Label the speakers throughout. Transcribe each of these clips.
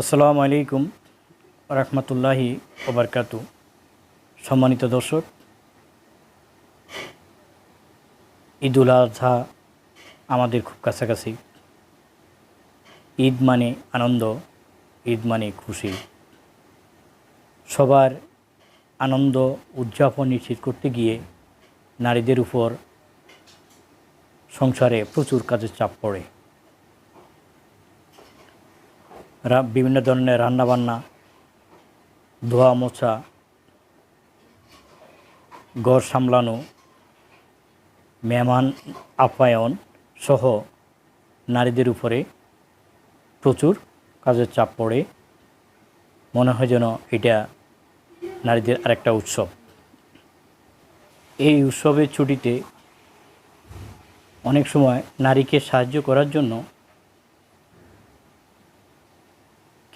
Speaker 1: আসসালামু আলাইকুম রহমতুল্লাহি ওবরকাত সম্মানিত দর্শক, ঈদুল আজহা আমাদের খুব কাছাকাছি। ঈদ মানে আনন্দ, ঈদ মানে খুশি। সবার আনন্দ উদযাপন নিশ্চিত করতে গিয়ে নারীদের উপর সংসারে প্রচুর কাজের চাপ পড়ে। বিভিন্ন ধরনের রান্নাবান্না, ধোয়া মোছা, ঘর সামলানো, মেহমান আপ্যায়ন সহ নারীদের উপরে প্রচুর কাজের চাপ পড়ে। মনে হয় যেন এটা নারীদের আরেকটা উৎসব। এই উৎসবের ছুটিতে অনেক সময় নারীকে সাহায্য করার জন্য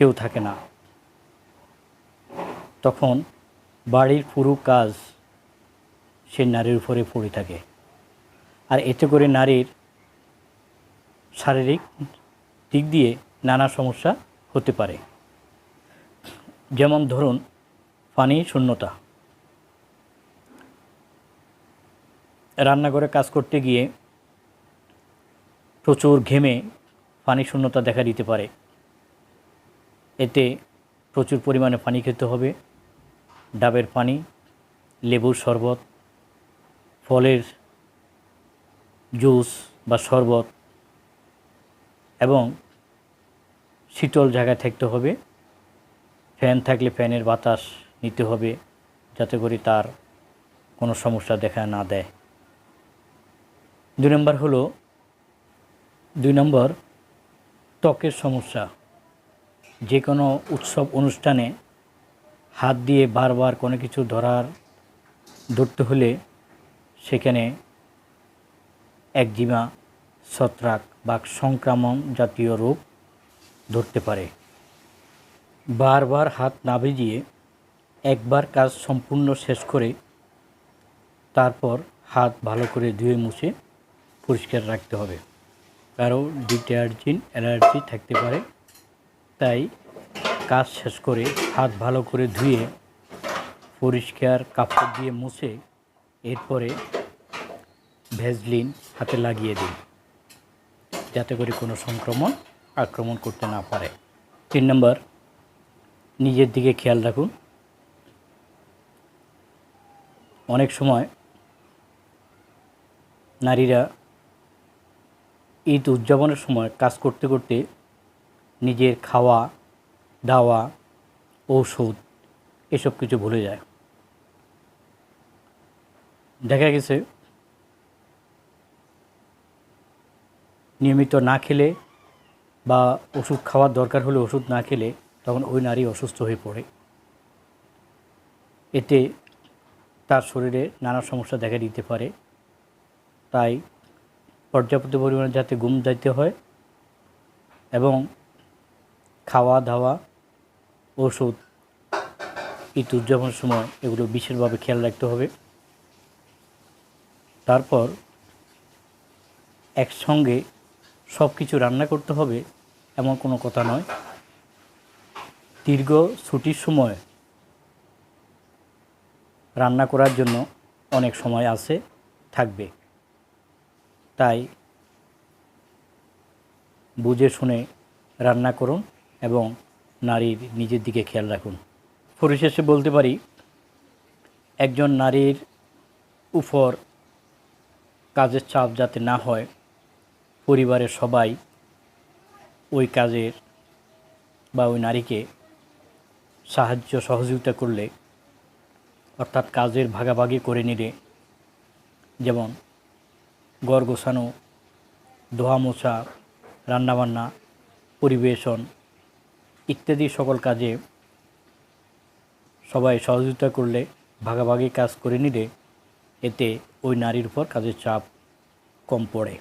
Speaker 1: কেউ থাকে না। তখন বাড়ির পুরো কাজ সে নারীর উপরে পড়ে থাকে। আর এতে করে নারীর শারীরিক দিক দিয়ে নানা সমস্যা হতে পারে। যেমন ধরুন, পানি শূন্যতা। রান্নাঘরে কাজ করতে গিয়ে প্রচুর ঘেমে পানি শূন্যতা দেখা দিতে পারে। এতে প্রচুর পরিমাণে পানি খেতে হবে। ডাবের পানি, লেবুর শরবত, ফলের জুস বা শরবত এবং শীতল জায়গায় থাকতে হবে। ফ্যান থাকলে ফ্যানের বাতাস নিতে হবে যাতে করে তার কোনো সমস্যা দেখা না দেয়। দুই নম্বর হলো, দুই নম্বর ত্বকের সমস্যা। যে কোনো উৎসব অনুষ্ঠানে হাত দিয়ে বারবার কোনো কিছু ধরার ধরতে হলে সেখানে একজিমা ছত্রাক বা সংক্রমণ জাতীয় রোগ ধরতে পারে। বারবার হাত না ভিজিয়ে একবার কাজ সম্পূর্ণ শেষ করে তারপর হাত ভালো করে ধুয়ে মুছে পরিষ্কার রাখতে হবে। কারও ডিটারজেন্ট অ্যালার্জি থাকতে পারে, তাই কাজ শেষ করে হাত ভালো করে ধুয়ে পরিষ্কার কাপড় দিয়ে মুছে এরপরে ভেজলিন হাতে লাগিয়ে দিন, যাতে করে কোনো সংক্রমণ, আক্রমণ করতে না পারে। তিন নম্বর, নিজের দিকে খেয়াল রাখুন। অনেক সময় নারীরা ঈদ উদযাপনের সময় কাজ করতে করতে নিজের খাওয়া দাওয়া, ঔষধ, এসব কিছু ভুলে যায়। দেখা গেছে, নিয়মিত না খেলে বা ওষুধ খাওয়ার দরকার হলে ওষুধ না খেলে তখন ওই নারী অসুস্থ হয়ে পড়ে। এতে তার শরীরে নানা সমস্যা দেখা দিতে পারে। তাই পর্যাপ্ত পরিমাণে যাতে ঘুম দিতে হয় এবং খাওয়া দাওয়া ওষুধ ঈদ উদযাপনের সময় এগুলো বিশেষভাবে খেয়াল রাখতে হবে। তারপর একসঙ্গে সব কিছু রান্না করতে হবে, এমন কোনো কথা নয়। দীর্ঘ ছুটির সময় রান্না করার জন্য অনেক সময় আছে, থাকবে। তাই বুঝে শুনে রান্না করুন এবং নারীর নিজের দিকে খেয়াল রাখুন। পরিশেষে বলতে পারি, একজন নারীর উপর কাজের চাপ যাতে না হয়, পরিবারের সবাই ওই কাজের বা ওই নারীকে সাহায্য সহযোগিতা করলে, অর্থাৎ কাজের ভাগাভাগি করে নিলে, যেমন গড় গোছানো, ধোয়া মোছা, রান্নাবান্না, পরিবেশন ইত্যাদি সকল কাজে সবাই সহযোগিতা করলে, ভাগাভাগি কাজ করে নিলে এতে ওই নারীর উপর কাজের চাপ কম পড়ে।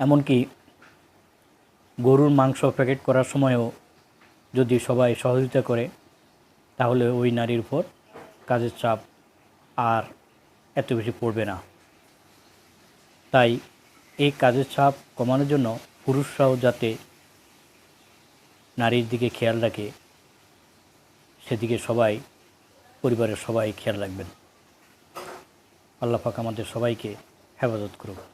Speaker 1: এমনকি গরুর মাংস প্যাকেট করার সময়ও যদি সবাই সহযোগিতা করে, তাহলে ওই নারীর উপর কাজের চাপ আর এত বেশি পড়বে না। তাই এই কাজের চাপ কমানোর জন্য পুরুষরাও যাতে নারীর দিকে খেয়াল রাখে, সেদিকে সবাই, পরিবারের সবাই খেয়াল রাখবেন। আল্লাহ পাক আমাদের সবাইকে হেফাজত করুক।